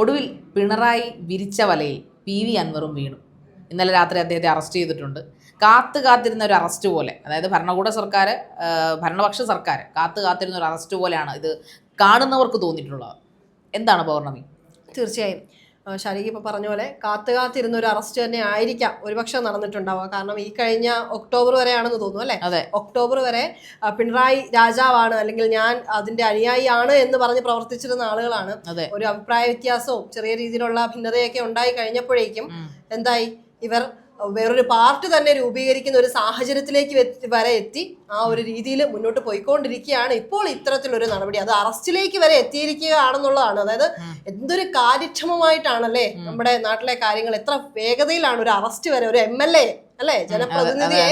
ഒടുവിൽ പിണറായി വിരിച്ച വലയിൽ പി വി അൻവറും വീണു. ഇന്നലെ രാത്രി അദ്ദേഹത്തെ അറസ്റ്റ് ചെയ്തിട്ടുണ്ട്. കാത്ത് കാത്തിരുന്ന ഒരു അറസ്റ്റ് പോലെ അതായത് ഭരണകൂട സർക്കാർ ഭരണപക്ഷ സർക്കാർ കാത്ത് കാത്തിരുന്ന ഒരു അറസ്റ്റ് പോലെയാണ് ഇത് കാണുന്നവർക്ക് തോന്നിയിട്ടുള്ളത്. എന്താണ് പൗർണമി? തീർച്ചയായും. ആ, ഇപ്പോൾ ഇപ്പൊ പറഞ്ഞ പോലെ കാത്തു കാത്തിരുന്ന ഒരു അറസ്റ്റ് തന്നെ ആയിരിക്കാം. ഒരുപക്ഷെ നടന്നിട്ടുണ്ടാവുക. കാരണം ഈ കഴിഞ്ഞ ഒക്ടോബർ വരെയാണെന്ന് തോന്നുന്നു അല്ലേ? അതെ. ഒക്ടോബർ വരെ പിണറായി രാജാവാണ് അല്ലെങ്കിൽ ഞാൻ അതിന്റെ അനുയായിയാണ് എന്ന് പറഞ്ഞ് പ്രവർത്തിച്ചിരുന്ന ആളുകളാണ്. ഒരു അഭിപ്രായ വ്യത്യാസവും ചെറിയ രീതിയിലുള്ള ഭിന്നതയൊക്കെ ഉണ്ടായി കഴിഞ്ഞപ്പോഴേക്കും എന്തായി? ഇവർ വേറൊരു പാർട്ടി തന്നെ രൂപീകരിക്കുന്ന ഒരു സാഹചര്യത്തിലേക്ക് വരെ എത്തി. ആ ഒരു രീതിയിൽ മുന്നോട്ട് പോയിക്കൊണ്ടിരിക്കുകയാണ്. ഇപ്പോൾ ഇത്തരത്തിലൊരു നടപടി. അത് അറസ്റ്റിലേക്ക് വരെ എത്തിയിരിക്കുകയാണെന്നുള്ളതാണ്. അതായത് എന്തൊരു കാര്യക്ഷമമായിട്ടാണല്ലേ നമ്മുടെ നാട്ടിലെ കാര്യങ്ങൾ എത്ര വേഗതയിലാണ് ഒരു അറസ്റ്റ് വരെ ഒരു എം എൽ എ അല്ലെ ജനപ്രതിനിധിയെ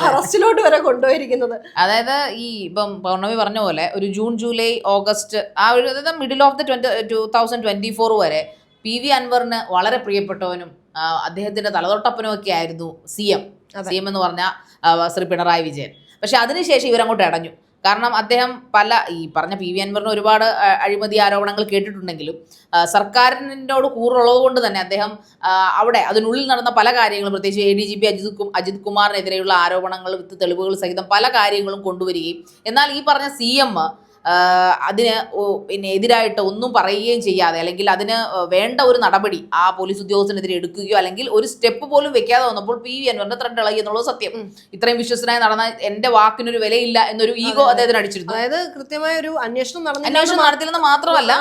അറസ്റ്റിലോട്ട് വരെ കൊണ്ടുപോയിരിക്കുന്നത്. അതായത് ഈ ഇപ്പം പൗർണമി പറഞ്ഞ പോലെ ഒരു ജൂൺ ജൂലൈ ഓഗസ്റ്റ് ആ ഒരു അതായത് middle of the twenty two thousand twenty four വരെ പി വി അൻവറിന് വളരെ പ്രിയപ്പെട്ടവനും അദ്ദേഹത്തിന്റെ തലതൊട്ടപ്പനും ഒക്കെ ആയിരുന്നു സി എം. സി എം എന്ന് പറഞ്ഞ ശ്രീ പിണറായി വിജയൻ. പക്ഷെ അതിനുശേഷം ഇവരങ്ങോട്ട് അടഞ്ഞു കാരണം അദ്ദേഹം പല ഈ പറഞ്ഞ പി വി അൻവറിന് ഒരുപാട് അഴിമതി ആരോപണങ്ങൾ കേട്ടിട്ടുണ്ടെങ്കിലും സർക്കാരിനോട് കൂറുള്ളത് കൊണ്ട് തന്നെ അദ്ദേഹം അവിടെ അതിനുള്ളിൽ നടന്ന പല കാര്യങ്ങളും പ്രത്യേകിച്ച് A D G P Ajit കു- അജിത് കുമാറിനെതിരെയുള്ള ആരോപണങ്ങൾ വിത്ത് തെളിവുകൾ സഹിതം പല കാര്യങ്ങളും കൊണ്ടുവരികയും എന്നാൽ ഈ പറഞ്ഞ സി എം അതിന് പിന്നെ എതിരായിട്ട് ഒന്നും പറയുകയും ചെയ്യാതെ അല്ലെങ്കിൽ അതിന് വേണ്ട ഒരു നടപടി ആ പോലീസ് ഉദ്യോഗസ്ഥനെതിരെ എടുക്കുകയോ അല്ലെങ്കിൽ ഒരു സ്റ്റെപ്പ് പോലും വെക്കാതെ വന്നപ്പോൾ പി വി അൻവറിന്റെ ത്രണ്ട് ഇളകി എന്നുള്ളത് സത്യം. ഇത്രയും വിശ്വസനായി നടന്ന എന്റെ വാക്കിനൊരു വിലയില്ല എന്നൊരു ഈഗോ അദ്ദേഹത്തിന് അടിച്ചിരുന്നു. അതായത് കൃത്യമായ ഒരു അന്വേഷണം നടന്നു അന്വേഷണം നടത്തില്ലെന്ന് മാത്രമല്ല.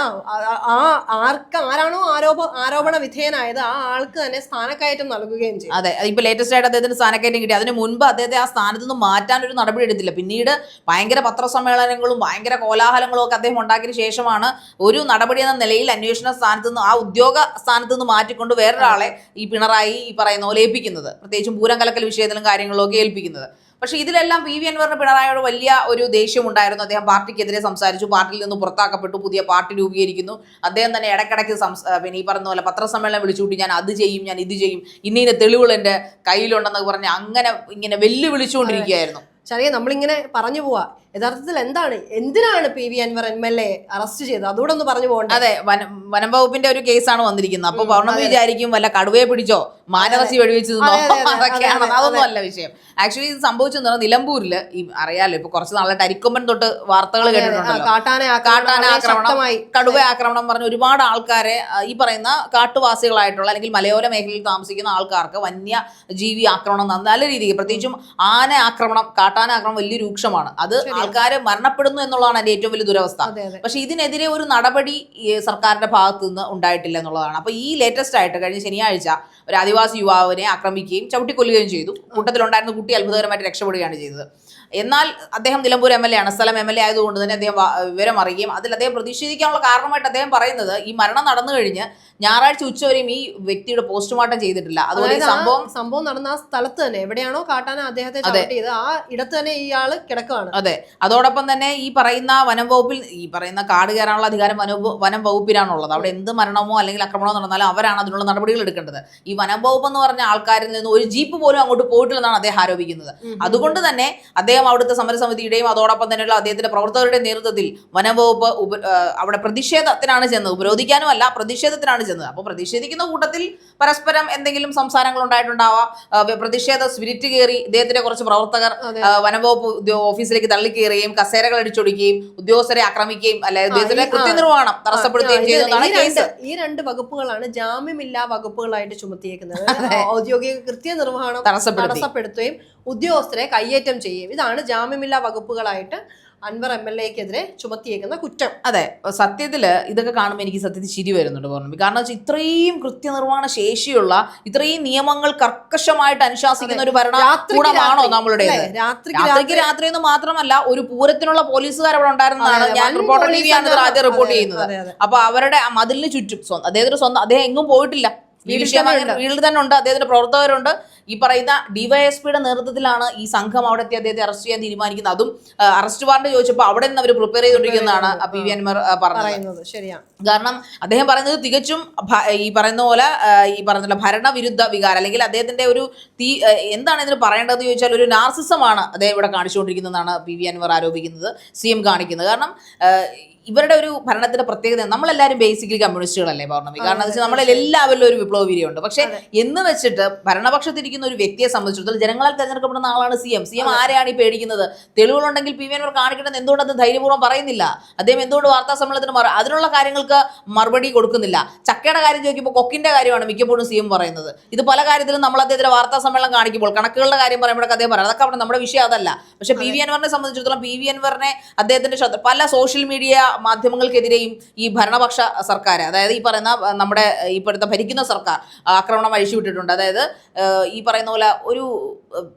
ആ ആർക്ക് ആരാണോ ആരോപ ആരോപണ വിധേയനായത് ആ ആൾക്ക് തന്നെ സ്ഥാനക്കയറ്റം നൽകുകയും ചെയ്യും അതെ ഇപ്പൊ ലേറ്റസ്റ്റ് ആയിട്ട് അദ്ദേഹത്തിന് സ്ഥാനക്കയറ്റം കിട്ടി. അതിന് മുൻപ് അദ്ദേഹത്തെ ആ സ്ഥാനത്ത് നിന്ന് മാറ്റാൻ ഒരു നടപടി എടുത്തില്ല. പിന്നീട് ഭയങ്കര പത്രസമ്മേളനങ്ങളും ഭയങ്കര കോലാഹലങ്ങളും ഒക്കെ അദ്ദേഹം ഉണ്ടാക്കിയ ശേഷമാണ് ഒരു നടപടി എന്ന നിലയിൽ അന്വേഷണ സ്ഥാനത്ത് നിന്ന് ആ ഉദ്യോഗ സ്ഥാനത്ത് നിന്ന് മാറ്റിക്കൊണ്ട് വേറൊരാളെ ഈ പിണറായി ഈ പറയുന്ന പോലെ ഏൽപ്പിക്കുന്നത്. പ്രത്യേകിച്ചും പൂരം കലക്കൽ വിഷയത്തിലും കാര്യങ്ങളിലും ഒക്കെ ഏൽപ്പിക്കുന്നത്. പക്ഷെ ഇതിലെല്ലാം പി വി അൻവറിന് പിണറായിയോട് വലിയ ഒരു ദേഷ്യം ഉണ്ടായിരുന്നു. അദ്ദേഹം പാർട്ടിക്കെതിരെ സംസാരിച്ചു പാർട്ടിയിൽ നിന്ന് പുറത്താക്കപ്പെട്ടു പുതിയ പാർട്ടി രൂപീകരിക്കുന്നു. അദ്ദേഹം തന്നെ ഇടയ്ക്കിടയ്ക്ക് പിന്നെ ഈ പറഞ്ഞ പോലെ പത്രസമ്മേളനം വിളിച്ചുകൂട്ടി ഞാൻ അത് ചെയ്യും ഞാൻ ഇത് ചെയ്യും ഇന്ന തെളിവുകൾ എന്റെ കയ്യിലുണ്ടെന്നൊക്കെ പറഞ്ഞ് അങ്ങനെ ഇങ്ങനെ വെല്ലുവിളിച്ചുകൊണ്ടിരിക്കുകയായിരുന്നു. ശരിയെ നമ്മളിങ്ങനെ പറഞ്ഞു പോവാ. യഥാർത്ഥത്തിൽ എന്താണ്? എന്തിനാണ് P V Anwar M L A arrest ചെയ്തത്? അതുകൂടെ ഒന്ന് പറഞ്ഞു പോകണ്ടേ? അതെ വനം വനം വകുപ്പിന്റെ ഒരു കേസാണ് വന്നിരിക്കുന്നത്. അപ്പൊ പൗർണമി വിചാരിക്കും വല്ല കടുവയെ പിടിച്ചോ? മാനറച്ചി വെടിവെച്ച് തിന്നോ അതൊക്കെയാണ് അതെ, അതെ, അതൊന്നും അല്ല വിഷയം. ആക്ച്വലി ഇത് സംഭവിച്ചെന്ന് പറഞ്ഞാൽ നിലമ്പൂരിൽ ഈ അറിയാലോ ഇപ്പൊ കുറച്ച് നാളായിട്ട് അരിക്കൊമ്പൻ തൊട്ട് വാർത്തകൾ കേട്ടിട്ടുണ്ടല്ലോ. കടുവ ആക്രമണം പറഞ്ഞ ഒരുപാട് ആൾക്കാരെ ഈ പറയുന്ന കാട്ടുവാസികളായിട്ടുള്ള അല്ലെങ്കിൽ മലയോര മേഖലയിൽ താമസിക്കുന്ന ആൾക്കാർക്ക് വന്യ ജീവി ആക്രമണം നല്ല രീതിയിൽ പ്രത്യേകിച്ചും ആന ആക്രമണം കാട്ടാന ആക്രമണം വലിയ രൂക്ഷമാണ്. അത് ആൾക്കാരെ മരണപ്പെടുന്നു എന്നുള്ളതാണ് അതിന്റെ ഏറ്റവും വലിയ ദുരവസ്ഥ. പക്ഷെ ഇതിനെതിരെ ഒരു നടപടി സർക്കാരിന്റെ ഭാഗത്തു നിന്ന് ഉണ്ടായിട്ടില്ല എന്നുള്ളതാണ്. അപ്പൊ ഈ ലേറ്റസ്റ്റ് ആയിട്ട് കഴിഞ്ഞ ശനിയാഴ്ച ഒരു ആദിവാസി യുവാവിനെ ആക്രമിക്കുകയും ചവിട്ടിക്കൊല്ലുകയും ചെയ്തു. കൂട്ടത്തിലുണ്ടായിരുന്ന കുട്ടി അത്ഭുതകരമായിട്ട് രക്ഷപ്പെടുകയാണ് ചെയ്തത്. എന്നാൽ അദ്ദേഹം നിലമ്പൂർ എം എൽ എ ആണ്. സ്ഥലം എം എൽ എ ആയതുകൊണ്ട് തന്നെ അദ്ദേഹം വിവരം അറിയുകയും അതിൽ അദ്ദേഹം പ്രതിഷേധിക്കാനുള്ള കാരണമായിട്ട് അദ്ദേഹം പറയുന്നത് ഈ മരണം നടന്നു കഴിഞ്ഞ് ഞായറാഴ്ച ഉച്ചവരെയും ഈ വ്യക്തിയുടെ പോസ്റ്റ്മോർട്ടം ചെയ്തിട്ടില്ല. അതുപോലെ സംഭവം സംഭവം നടന്ന ആ സ്ഥലത്ത് തന്നെ എവിടെയാണോ കാട്ടാന അദ്ദേഹത്തെ. ചവിട്ടിയത് ആ ഇടത്ത് തന്നെ ഇയാൾ കിടക്കുകയാണ് അതെ. അതോടൊപ്പം തന്നെ ഈ പറയുന്ന വനം വകുപ്പിൽ ഈ പറയുന്ന കാട് കയറാനുള്ള അധികാരം വനം വകുപ്പിലാണുള്ളത് വനം വകുപ്പിനാണുള്ളത് അവിടെ എന്ത് മരണമോ അല്ലെങ്കിൽ ആക്രമണമോ നടന്നാലും അവരാണ് അതിനുള്ള നടപടികൾ എടുക്കേണ്ടത്. ഈ വനം വകുപ്പ് എന്ന് പറഞ്ഞ ആൾക്കാരിൽ നിന്ന് ഒരു ജീപ്പ് പോലും അങ്ങോട്ട് പോയിട്ടില്ലെന്നാണ് അദ്ദേഹം ആരോപിക്കുന്നത്. അതുകൊണ്ട് തന്നെ അദ്ദേഹം അവിടുത്തെ സമരസമിതിയുടെയും അതോടൊപ്പം തന്നെയുള്ള അദ്ദേഹത്തിന്റെ പ്രവർത്തകരുടെ നേതൃത്വത്തിൽ വനംവകുപ്പ് ഉപ അവിടെ പ്രതിഷേധത്തിനാണ് ചെന്നത്. ഉപരോധിക്കാനും അല്ല പ്രതിഷേധത്തിനാണ് ചെന്നത്. അപ്പോൾ പ്രതിഷേധിക്കുന്ന കൂട്ടത്തിൽ പരസ്പരം എന്തെങ്കിലും സംസാരങ്ങൾ ഉണ്ടായിട്ടുണ്ടാവാം. പ്രതിഷേധ സ്പിരിറ്റ് കയറി ഇദ്ദേഹത്തിന്റെ കുറച്ച് പ്രവർത്തകർ വനംവകുപ്പ് ഓഫീസിലേക്ക് തള്ളിക്കയറുകയും കസേരകൾ അടിച്ചൊടിക്കുകയും ഉദ്യോഗസ്ഥരെ ആക്രമിക്കുകയും അല്ലെ ഉദ്യോഗസ്ഥരെ കൃത്യനിർവഹണം തടസ്സപ്പെടുത്തുകയും ഈ ഈ രണ്ട് വകുപ്പുകളാണ് ജാമ്യമില്ലാ വകുപ്പുകളായിട്ട് ചുമത്തിയേക്കുന്നത്. ഔദ്യോഗിക കൃത്യ നിർവഹണം തടസ്സപ്പെടുത്തുകയും ഉദ്യോഗസ്ഥരെ കയ്യേറ്റം ചെയ്യുകയും. ഇതാണ് ജാമ്യമില്ലാ വകുപ്പുകളായിട്ട് അൻവർ എം എൽ എക്കെതിരെ ചുമത്തിയേക്കുന്ന കുറ്റം. അതെ. സത്യത്തിൽ ഇതൊക്കെ കാണുമ്പോൾ എനിക്ക് സത്യത്തിൽ ചിരി വരുന്നുണ്ട് പറഞ്ഞു കാരണം വെച്ചാൽ ഇത്രയും കൃത്യനിർവഹണ ശേഷിയുള്ള ഇത്രയും നിയമങ്ങൾ കർക്കശമായിട്ട് അനുശാസിക്കുന്ന ഒരു ഭരണകൂടമാണോ നമ്മളുടെ രാത്രിക്ക് രാത്രി. എന്ന് മാത്രമല്ല ഒരു പൂരത്തിനുള്ള പോലീസുകാർ അവിടെ ഉണ്ടായിരുന്നതാണ്. ഞാൻ റിപ്പോർട്ടർ ടി വിയാണ് ആദ്യം റിപ്പോർട്ട് ചെയ്യുന്നത്. അപ്പൊ അവരുടെ മതിലിന് ചുറ്റും സ്വന്തം അദ്ദേഹത്തിന്റെ സ്വന്തം അദ്ദേഹം എങ്ങും പോയിട്ടില്ല. ഈ വിഷയം വീട്ടിൽ തന്നെ ഉണ്ട്. അദ്ദേഹത്തിന്റെ പ്രവർത്തകരുണ്ട്. ഈ പറയുന്ന ഡിവൈഎസ്പിയുടെ നേതൃത്വത്തിലാണ് ഈ സംഘം അവിടെ എത്തി അദ്ദേഹത്തെ അറസ്റ്റ് ചെയ്യാൻ തീരുമാനിക്കുന്നത്. അതും അറസ്റ്റ് വാറണ്ട് ചോദിച്ചപ്പോൾ അവിടെ നിന്ന് അവർ പ്രിപ്പയർ ചെയ്തുകൊണ്ടിരിക്കുന്നതാണ് പി വി അൻമാർ പറഞ്ഞത്. പറയുന്നത്. ശരിയാണ് കാരണം അദ്ദേഹം പറയുന്നത് തികച്ചും ഈ പറയുന്ന പോലെ ഈ പറഞ്ഞ ഭരണവിരുദ്ധ വികാരം അല്ലെങ്കിൽ അദ്ദേഹത്തിന്റെ ഒരു തീ എന്താണ് ഇതിന് പറയേണ്ടതെന്ന് ചോദിച്ചാൽ ഒരു നാർസിസമാണ് അദ്ദേഹം ഇവിടെ കാണിച്ചുകൊണ്ടിരിക്കുന്നതെന്നാണ് പി വി അൻവർ ആരോപിക്കുന്നത് സി എം കാണിക്കുന്നത്. കാരണം ഇവരുടെ ഒരു ഭരണത്തിന്റെ പ്രത്യേകത നമ്മളെല്ലാരും ബേസിക്കലി കമ്മ്യൂണിസ്റ്റുകളല്ലേ പൗർണമി കാരണം വെച്ചാൽ നമ്മളെ എല്ലാവരിലും ഒരു വിപ്ലവ വീര്യമുണ്ട് പക്ഷെ എന്ന് വെച്ചിട്ട് ഭരണപക്ഷത്തിരിക്കുന്ന ഒരു വ്യക്തിയെ സംബന്ധിച്ചിടത്തോളം ജനങ്ങളാൽ തെരഞ്ഞെടുക്കപ്പെടുന്ന ആളാണ് സി എം സി എം ആരെയാണ് ഈ പേടിക്കുന്നത്? തെളിവുകളുണ്ടെങ്കിൽ പി വി എൻവർ കാണിക്കണമെന്ന് എന്തുകൊണ്ട് അത് ധൈര്യപൂർവം പറയുന്നില്ല. അദ്ദേഹം എന്തുകൊണ്ട് വാർത്താ സമ്മേളനത്തിന് മറു അതിനുള്ള കാര്യങ്ങൾക്ക് മറുപടി കൊടുക്കുന്നില്ല. ചക്കയുടെ കാര്യം ചോദിക്കുമ്പോൾ കൊക്കിന്റെ കാര്യമാണ് മിക്കപ്പോഴും സി എം പറയുന്നത്. ഇത് പല കാര്യത്തിലും നമ്മൾ അദ്ദേഹത്തിന്റെ വാർത്താ സമ്മേളനം കാണിക്കുമ്പോൾ കണക്കുകളുടെ കാര്യം പറയുമ്പോഴൊക്കെ അദ്ദേഹം പറയുന്നത് അതൊക്കെ അവിടെ നമ്മുടെ വിഷയം അതല്ല. പക്ഷെ പി വി അൻവറിനെ സംബന്ധിച്ചിടത്തോളം പി വി അൻവറിനെ അദ്ദേഹത്തിന്റെ പല സോഷ്യൽ മീഡിയ മാധ്യമങ്ങൾക്കെതിരെയും ഈ ഭരണപക്ഷ സർക്കാർ അതായത് ഈ പറയുന്ന നമ്മുടെ ഇപ്പോഴത്തെ ഭരിക്കുന്ന സർക്കാർ ആക്രമണം അഴിച്ചുവിട്ടിട്ടുണ്ട്. അതായത് ഈ പറയുന്ന പോലെ ഒരു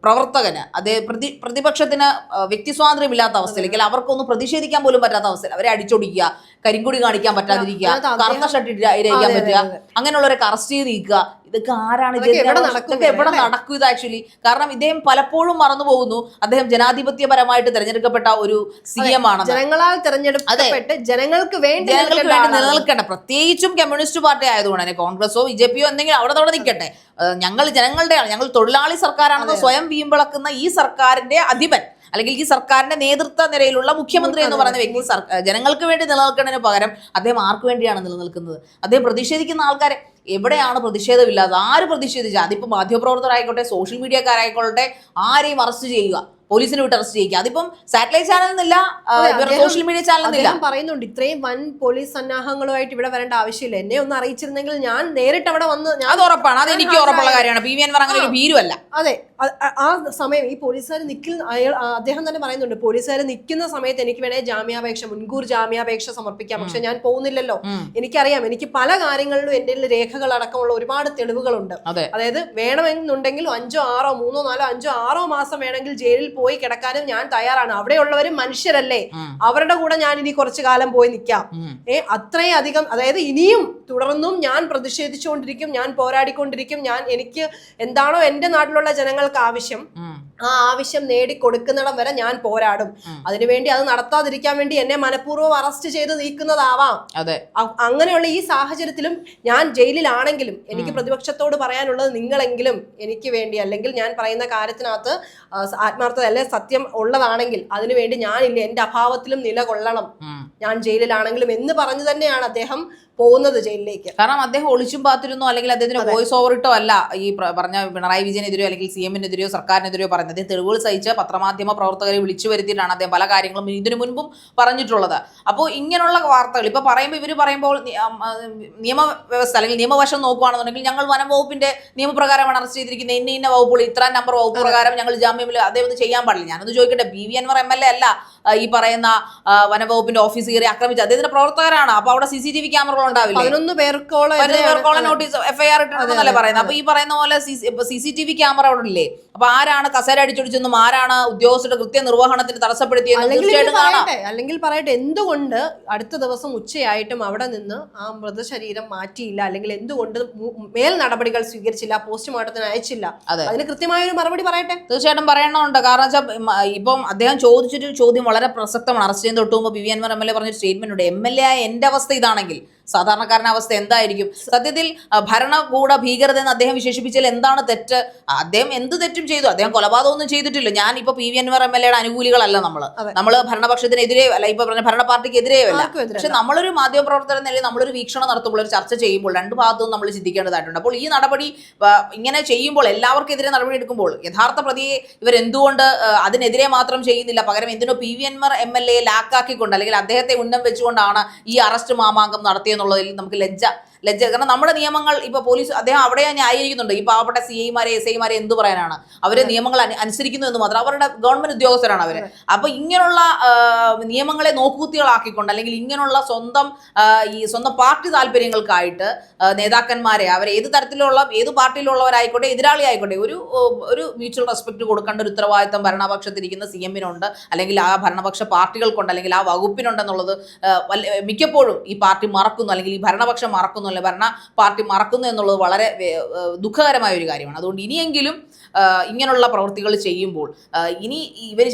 പ്രവർത്തകന് അതേ പ്രതി പ്രതിപക്ഷത്തിന് വ്യക്തി സ്വാതന്ത്ര്യമില്ലാത്ത അവസ്ഥയിൽ അല്ലെങ്കിൽ അവർക്കൊന്നും പ്രതിഷേധിക്കാൻ പോലും പറ്റാത്ത അവസ്ഥയിൽ അവരെ അടിച്ചൊടിക്കുക കരിങ്കൊടി കാണിക്കാൻ പറ്റാതിരിക്കുക കറുത്ത ഷർട്ട് ഇരിക്കാൻ അതെ, പറ്റുക അങ്ങനെയുള്ളവരെ അങ്ങനെയുള്ളവരൊക്കെ അറസ്റ്റ് ചെയ്ത് നീക്കുക. ഇതൊക്കെ ആരാണ് ഇതൊക്കെ എവിടെ? നടക്കും ഇത് ആക്ച്വലി കാരണം ഇദ്ദേഹം പലപ്പോഴും മറന്നു പോകുന്നു. അദ്ദേഹം ജനാധിപത്യപരമായിട്ട് തെരഞ്ഞെടുക്കപ്പെട്ട ഒരു സി എം ആണ് ജനങ്ങളാൽ തെരഞ്ഞെടുക്കപ്പെട്ട് ജനങ്ങൾക്ക് വേണ്ടി ജനങ്ങൾക്ക് വേണ്ടി നിലനിൽക്കട്ടെ നിലനിൽക്കേണ്ട. പ്രത്യേകിച്ചും കമ്മ്യൂണിസ്റ്റ് പാർട്ടി ആയതുകൊണ്ട് തന്നെ കോൺഗ്രസോ ബി ജെ പിയോ എന്തെങ്കിലും അവിടെ അവിടെ നിൽക്കട്ടെ. ഞങ്ങൾ ജനങ്ങളുടെയാണ്. ഞങ്ങൾ തൊഴിലാളി സർക്കാരാണെന്ന് സ്വയം വീമ്പിളക്കുന്ന ഈ സർക്കാരിന്റെ അധിപൻ. അല്ലെങ്കിൽ ഈ സർക്കാരിന്റെ നേതൃത്വ നിരയിലുള്ള മുഖ്യമന്ത്രി എന്ന് പറയുന്ന വ്യക്തി ജനങ്ങൾക്ക് വേണ്ടി നിലനിൽക്കുന്നതിന് പകരം അദ്ദേഹം ആർക്ക് വേണ്ടിയാണ് നിലനിൽക്കുന്നത്? അദ്ദേഹം പ്രതിഷേധിക്കുന്ന ആൾക്കാരെ എവിടെയാണ് പ്രതിഷേധമില്ലാതെ ആര് പ്രതിഷേധിച്ചാൽ അതിപ്പോൾ മാധ്യമപ്രവർത്തകരായിക്കോട്ടെ സോഷ്യൽ മീഡിയക്കാരായിക്കോട്ടെ ആരെയും അറസ്റ്റ് ചെയ്യുക. പോലീസിനെ വിട്ട് അറസ്റ്റ് ചെയ്യുക അതിപ്പം സാറ്റലൈറ്റ് ചാനൽ എന്നില്ല സോഷ്യൽ മീഡിയ ചാനൽ എന്നില്ല പറയുന്നുണ്ട് ഇത്രയും വൻ പോലീസ് സന്നാഹങ്ങളുമായിട്ട് ഇവിടെ വരേണ്ട ആവശ്യമില്ല. എന്നെ ഒന്ന് അറിയിച്ചിരുന്നെങ്കിൽ ഞാൻ നേരിട്ട് അവിടെ വന്ന് ഞാൻ അത് ഉറപ്പാണ്. അത് എനിക്ക് ഉറപ്പുള്ള കാര്യമാണ്. പി വി എൻ അങ്ങനെ ഒരു ഭീരുവല്ല. അതെ ആ സമയം ഈ പോലീസുകാർ നിൽക്കുന്ന അയാൾ അദ്ദേഹം തന്നെ പറയുന്നുണ്ട് പോലീസുകാർ നിൽക്കുന്ന സമയത്ത് എനിക്ക് വേണേ ജാമ്യാപേക്ഷ മുൻകൂർ ജാമ്യാപേക്ഷ സമർപ്പിക്കാം. പക്ഷെ ഞാൻ പോകുന്നില്ലല്ലോ. എനിക്കറിയാം എനിക്ക് പല കാര്യങ്ങളിലും എന്റെ രേഖകൾ അടക്കമുള്ള ഒരുപാട് തെളിവുകളുണ്ട്. അതായത് വേണമെന്നുണ്ടെങ്കിൽ അഞ്ചോ ആറോ മൂന്നോ നാലോ അഞ്ചോ ആറോ മാസം വേണമെങ്കിൽ ജയിലിൽ പോയി കിടക്കാനും ഞാൻ തയ്യാറാണ്. അവിടെയുള്ളവരും മനുഷ്യരല്ലേ? അവരുടെ കൂടെ ഞാൻ ഇനി കുറച്ചു കാലം പോയി നിൽക്കാം. ഏ അത്രയും അധികം അതായത് ഇനിയും തുടർന്നും ഞാൻ പ്രതിഷേധിച്ചുകൊണ്ടിരിക്കും ഞാൻ പോരാടിക്കൊണ്ടിരിക്കും ഞാൻ എനിക്ക് എന്താണോ എന്റെ നാട്ടിലുള്ള ജനങ്ങൾക്ക് ആവശ്യം. ആ ആവശ്യം നേടിക്കൊടുക്കുന്നിടം വരെ ഞാൻ പോരാടും. അതിനുവേണ്ടി അത് നടത്താതിരിക്കാൻ വേണ്ടി എന്നെ മനഃപൂർവം അറസ്റ്റ് ചെയ്ത് നീക്കുന്നതാവാം. അതെ. അങ്ങനെയുള്ള ഈ സാഹചര്യത്തിലും ഞാൻ ജയിലിലാണെങ്കിലും എനിക്ക് പ്രതിപക്ഷത്തോട് പറയാനുള്ളത് നിങ്ങളെങ്കിലും എനിക്ക് വേണ്ടി അല്ലെങ്കിൽ ഞാൻ പറയുന്ന കാര്യത്തിനകത്ത് ആത്മാർത്ഥത അല്ലെ സത്യം ഉള്ളതാണെങ്കിൽ അതിനുവേണ്ടി ഞാനില്ല എന്റെ അഭാവത്തിലും നിലകൊള്ളണം. ഞാൻ ജയിലിലാണെങ്കിലും എന്ന് പറഞ്ഞു തന്നെയാണ് അദ്ദേഹം പോകുന്നത് ജയിലിലേക്ക്. കാരണം അദ്ദേഹം ഒളിച്ചും പാത്തിരുന്നോ അല്ലെങ്കിൽ അദ്ദേഹത്തിന് വോയിസ് ഓവർ ഇട്ടോ അല്ല ഈ പറഞ്ഞ പിണറായി വിജയനെതിരെയോ അല്ലെങ്കിൽ സി എമ്മിനെതിരെയോ സർക്കാരിനെതിരെയോ പറയുന്നത്. അദ്ദേഹം തെളിവുകൾ സഹിച്ച് പത്രമാധ്യമ പ്രവർത്തകരെ വിളിച്ചു വരുത്തിയിട്ടാണ് അദ്ദേഹം പല കാര്യങ്ങളും ഇതിനു മുൻപും പറഞ്ഞിട്ടുള്ളത്. അപ്പോൾ ഇങ്ങനെയുള്ള വാർത്തകൾ ഇപ്പൊ പറയുമ്പോൾ ഇവർ പറയുമ്പോൾ നിയമവ്യവസ്ഥ അല്ലെങ്കിൽ നിയമവശം നോക്കുകയാണെന്നുണ്ടെങ്കിൽ ഞങ്ങൾ വനംവകുപ്പിന്റെ നിയമപ്രകാരമാണ് അറസ്റ്റ് ചെയ്തിരിക്കുന്നത്. ഇന്ന ഇന്ന വകുപ്പുകൾ ഇത്ര നമ്പർ വകുപ്പ് പ്രകാരം ഞങ്ങൾ ജാമ്യമില്ല അദ്ദേഹം ഒന്നും ചെയ്യാൻ പാടില്ല. ഞാനൊന്ന് ചോദിക്കട്ടെ B V Anwar M L A അല്ല ഈ പറയുന്ന വനംവകുപ്പിന്റെ ഓഫീസ് കയറി ആക്രമിച്ചത് അദ്ദേഹത്തിന്റെ പ്രവർത്തകരാണ്. അപ്പൊ അവിടെ സി സി ടി വി ക്യാമറകൾ ഉണ്ടാവില്ല? പതിനൊന്ന് പേർക്കോളം പതിനൊന്ന് പേർക്കോളം നോട്ടീസ് എഫ്ഐആർ ഇട്ടിട്ടുണ്ടെന്നല്ലേ പറയുന്നത്. അപ്പൊ ഈ പറയുന്ന പോലെ C C T V camera അവിടെ ഇല്ലേ? അപ്പൊ ആരാണ് കസേര അടിച്ചൊടിച്ചെന്നും ആരാണ് ഉദ്യോഗസ്ഥരുടെ കൃത്യ നിർവഹണത്തിന് തടസ്സപ്പെടുത്തിയത് അല്ലെങ്കിൽ പറയട്ടെ എന്തുകൊണ്ട് അടുത്ത ദിവസം ഉച്ചയായിട്ടും അവിടെ നിന്ന് ആ മൃതശരീരം മാറ്റിയില്ല? അല്ലെങ്കിൽ എന്തുകൊണ്ട് മേൽ നടപടികൾ സ്വീകരിച്ചില്ല പോസ്റ്റ്മോർട്ടത്തിന് അയച്ചില്ല? അതെ. അതിന് കൃത്യമായ ഒരു മറുപടി പറയട്ടെ. തീർച്ചയായിട്ടും പറയണമുണ്ട്. കാരണം വെച്ചാൽ ഇപ്പം അദ്ദേഹം ചോദിച്ചൊരു ചോദ്യം വളരെ പ്രസക്തമാണ്. അറസ്റ്റ് ചെയ്യുന്ന തൊട്ട് മുമ്പ് P V Anwar M L A പറഞ്ഞൊരു സ്റ്റേറ്റ്മെന്റ് ഉണ്ട്. എം എൽ എ ആയ എന്റെ അവസ്ഥ ഇതാണെങ്കിൽ സാധാരണക്കാരന്റെ അവസ്ഥ എന്തായിരിക്കും? സത്യത്തിൽ ഭരണകൂട ഭീകരത എന്ന് അദ്ദേഹം വിശേഷിപ്പിച്ചാൽ എന്താണ് തെറ്റ്? അദ്ദേഹം എന്ത് തെറ്റും ചെയ്തു? അദ്ദേഹം കൊലപാതകമൊന്നും ചെയ്തിട്ടില്ല. ഞാൻ ഇപ്പൊ P V Anwar M L എയുടെ അനുകൂലികളല്ല നമ്മൾ നമ്മൾ ഭരണപക്ഷത്തിനെതിരെ അല്ല ഇപ്പൊ പറഞ്ഞ ഭരണ പാർട്ടിക്ക് എതിരെയോ അല്ല. പക്ഷെ നമ്മളൊരു മാധ്യമപ്രവർത്തകർ എന്ന നിലയിൽ നമ്മളൊരു വീക്ഷണം നടത്തുമ്പോൾ ഒരു ചർച്ച ചെയ്യുമ്പോൾ രണ്ട് ഭാഗത്തും നമ്മൾ ചിന്തിക്കേണ്ടതായിട്ടുണ്ട്. അപ്പോൾ ഈ നടപടി ഇങ്ങനെ ചെയ്യുമ്പോൾ എല്ലാവർക്കും എതിരെ നടപടി എടുക്കുമ്പോൾ യഥാർത്ഥ പ്രതിയെ ഇവർ എന്തുകൊണ്ട് അതിനെതിരെ മാത്രം ചെയ്യുന്നില്ല? പകരം എന്തിനോ P V Anwar M L A ലാക്കാക്കിക്കൊണ്ട് അല്ലെങ്കിൽ അദ്ദേഹത്തെ ഉന്നം വെച്ചുകൊണ്ടാണ് ഈ അറസ്റ്റ് മാമാങ്കം നടത്തിയെന്നുള്ളതിൽ നമുക്ക് ലജ്ജ ലജ്ജ കാരണം നമ്മുടെ നിയമങ്ങൾ ഇപ്പൊ പോലീസ് അദ്ദേഹം അവിടെ ന്യായീകരിക്കുന്നുണ്ട്. ഈ പാവപ്പെട്ട സി ഐമാരെ എസ് ഐമാരെ എന്ത് പറയാനാണ്? അവരെ നിയമങ്ങൾ അനുസരിക്കുന്നു എന്ന് മാത്രം. അവരുടെ ഗവൺമെന്റ് ഉദ്യോഗസ്ഥരാണ് അവർ. അപ്പൊ ഇങ്ങനെയുള്ള നിയമങ്ങളെ നോക്കൂത്തികളാക്കിക്കൊണ്ട് അല്ലെങ്കിൽ ഇങ്ങനെയുള്ള സ്വന്തം ഈ സ്വന്തം പാർട്ടി താല്പര്യങ്ങൾക്കായിട്ട് നേതാക്കന്മാരെ അവർ ഏത് തരത്തിലുള്ള ഏത് പാർട്ടിയിലുള്ളവരായിക്കോട്ടെ എതിരാളി ആയിക്കോട്ടെ ഒരു ഒരു മ്യൂച്വൽ റെസ്പെക്ട് കൊടുക്കേണ്ട ഒരു ഉത്തരവാദിത്തം ഭരണപക്ഷത്തിരിക്കുന്ന സി എമ്മിനുണ്ട് അല്ലെങ്കിൽ ആ ഭരണപക്ഷ പാർട്ടികൾക്കുണ്ട്. അല്ലെങ്കിൽ ആ വകുപ്പിനുണ്ടെന്നുള്ളത് മിക്കപ്പോഴും ഈ പാർട്ടി മറക്കുന്നു. അല്ലെങ്കിൽ ഈ ഭരണപക്ഷം മറക്കുന്നു. അല്ലെങ്കിൽ ഭരണ പാർട്ടി മറക്കുന്നു എന്നുള്ളത് വളരെ ദുഃഖകരമായ ഒരു കാര്യമാണ്. അതുകൊണ്ട് ഇനിയെങ്കിലും ഇങ്ങനെയുള്ള പ്രവൃത്തികൾ ചെയ്യുമ്പോൾ ഇനി ഇവർ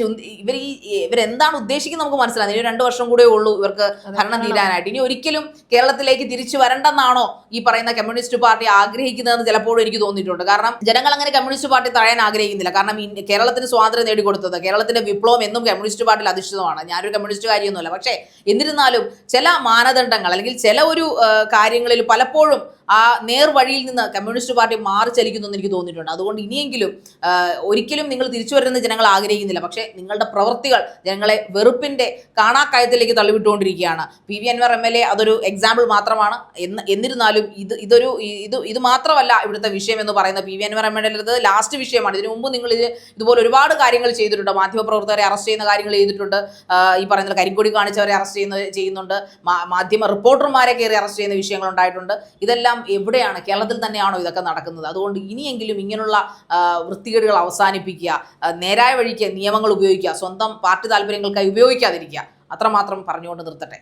ഇവർ ഈ ഇവരെന്താണ് ഉദ്ദേശിക്കുന്നത് നമുക്ക് മനസ്സിലാകും ഇനി രണ്ട് വർഷം കൂടെ ഉള്ളൂ ഇവർക്ക് ഭരണം തീരാനായിട്ട്. ഇനി ഒരിക്കലും കേരളത്തിലേക്ക് തിരിച്ചു വരണ്ടെന്നാണോ ഈ പറയുന്ന കമ്മ്യൂണിസ്റ്റ് പാർട്ടി ആഗ്രഹിക്കുന്നതെന്ന് ചിലപ്പോഴും എനിക്ക് തോന്നിയിട്ടുണ്ട്. കാരണം ജനങ്ങൾ അങ്ങനെ കമ്മ്യൂണിസ്റ്റ് പാർട്ടി തഴയാൻ ആഗ്രഹിക്കുന്നില്ല. കാരണം കേരളത്തിന് സ്വാതന്ത്ര്യം നേടിക്കൊടുത്തത് കേരളത്തിന്റെ വിപ്ലവം എന്നും കമ്മ്യൂണിസ്റ്റ് പാർട്ടിയിൽ അധിഷ്ഠിതമാണ്. ഞാനൊരു കമ്മ്യൂണിസ്റ്റ് കാര്യമൊന്നുമല്ല. പക്ഷേ എന്നിരുന്നാലും ചില മാനദണ്ഡങ്ങൾ അല്ലെങ്കിൽ ചില ഒരു കാര്യങ്ങളിൽ പലപ്പോഴും ആ നേർവഴിയിൽ നിന്ന് കമ്മ്യൂണിസ്റ്റ് പാർട്ടി മാറി ചലിക്കുന്നു എന്ന് എനിക്ക് തോന്നിയിട്ടുണ്ട്. അതുകൊണ്ട് ഇനിയെങ്കിലും ഒരിക്കലും നിങ്ങൾ തിരിച്ചു വരുന്ന ജനങ്ങൾ ആഗ്രഹിക്കുന്നില്ല. പക്ഷേ നിങ്ങളുടെ പ്രവൃത്തികൾ ജനങ്ങളെ വെറുപ്പിന്റെ കാണാക്കയത്തിലേക്ക് തള്ളിവിട്ടുകൊണ്ടിരിക്കുകയാണ്. P V Anwar M L A അതൊരു എക്സാമ്പിൾ മാത്രമാണ്. എന്ന് എന്നിരുന്നാലും ഇത് ഇതൊരു ഇത് ഇത് മാത്രമല്ല ഇവിടുത്തെ വിഷയം എന്ന് പറയുന്നത് P V Anwar M L A last വിഷയമാണ്. ഇതിനു മുമ്പ് നിങ്ങൾ ഇത് ഇതുപോലെ ഒരുപാട് കാര്യങ്ങൾ ചെയ്തിട്ടുണ്ട്. മാധ്യമപ്രവർത്തകരെ അറസ്റ്റ് ചെയ്യുന്ന കാര്യങ്ങൾ ചെയ്തിട്ടുണ്ട്. ഈ പറയുന്ന കരിങ്കൊടി കാണിച്ചവരെ അറസ്റ്റ് ചെയ്യുന്ന ചെയ്യുന്നുണ്ട്. മാധ്യമ റിപ്പോർട്ടർമാരെ കയറി അറസ്റ്റ് ചെയ്യുന്ന വിഷയങ്ങൾ ഉണ്ടായിട്ടുണ്ട്. ഇതെല്ലാം എവിടെയാണ്? കേരളത്തിൽ തന്നെയാണോ ഇതൊക്കെ നടക്കുന്നത്? അതുകൊണ്ട് ഇനിയെങ്കിലും ഇങ്ങനെയുള്ള വൃത്തികേടുകൾ അവസാനിപ്പിക്കുക നേരായ വഴിക്ക് നിയമങ്ങൾ ഉപയോഗിക്കുക സ്വന്തം പാർട്ടി താല്പര്യങ്ങൾക്കായി ഉപയോഗിക്കാതിരിക്കുക അത്രമാത്രം പറഞ്ഞുകൊണ്ട് നിർത്തട്ടെ.